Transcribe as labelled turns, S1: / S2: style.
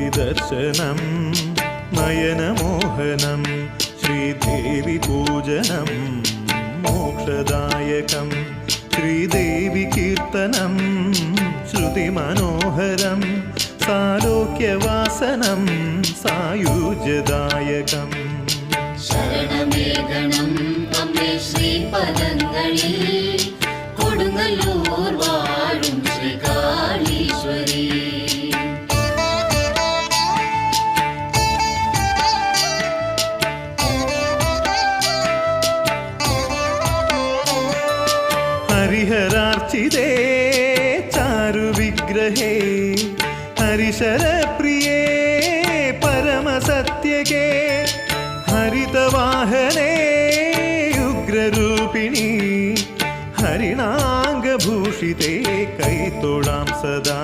S1: വിദർശനം നയനമോഹനം ശ്രീദേവി പൂജനം മോക്ഷദായകം ശ്രീദേവി കീർത്തനം ശ്രുതിമനോഹരം സാലോക്യവാസനം സായുജദായകം
S2: ശരണമേകണം അമ്മേ ശ്രീപദങ്ങളിൽ
S1: ഹരിഹരാർച്ചിതേ ചാരുവിഗ്രഹേ ഹരിശരപ്രിയേ പരമസത്യകേ ഹരിതവാഹനേ ഉഗ്രരൂപിണി ഹരിണാംഗഭൂഷിതേ കൈത്തൊഴാം സദാ